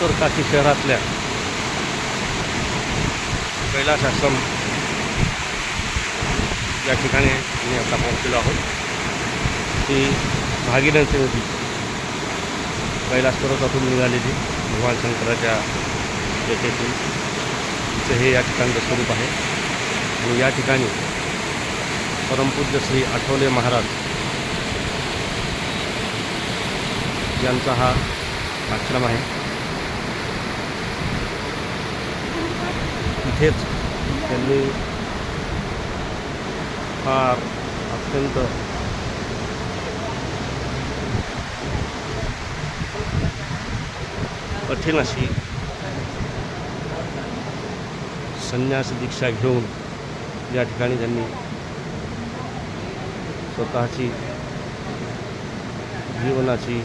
उत्तर काशी शहरातल्या कैलास आश्रम या ठिकाणी मी आता पोहोचलेलो आहोत. ती भागीरथी नदी कैलास पर्वतातून निघालेली भगवान शंकराच्या येथेतून तिचं हे या ठिकाणचं स्वरूप आहे. आणि या ठिकाणी परमपूज्य श्री आठवले महाराज यांचा हा आश्रम आहे. इथेच त्यांनी फार अत्यंत कठीण अशी संन्यास दीक्षा घेऊन या ठिकाणी त्यांनी स्वतःची जीवनाची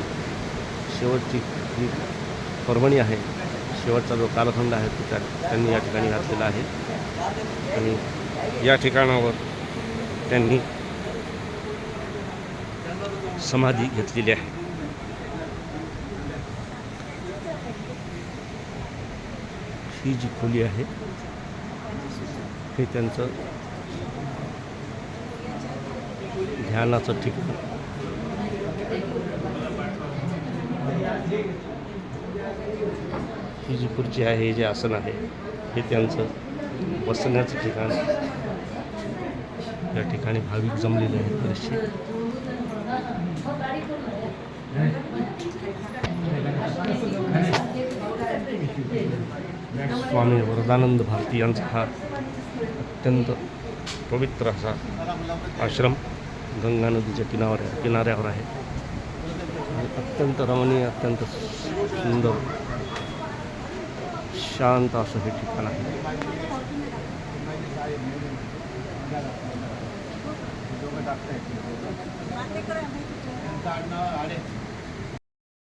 शेवटची जी पर्वणी आहे शेवटचा जो कालखंड आहे तो त्या त्यांनी या ठिकाणी घातलेला आहे. आणि या ठिकाणावर त्यांनी समाधी घेतलेली आहे. ही जी खोली आहे हे त्यांचं ध्यानाचं ठिकाण. ही जी खुर्ची आहे हे जे आसन आहे हे त्यांचं बसण्याचं ठिकाण. या ठिकाणी भाविक जमलेले आहेत बरेचसे. स्वामी वरदानंद भारती यांचा हा अत्यंत पवित्र असा आश्रम गंगा नदीच्या किनाऱ्या किनाऱ्यावर आहे. अत्यंत रमणीय अत्यंत सुंदर शांत असं हे ठिकाण आहे. बातें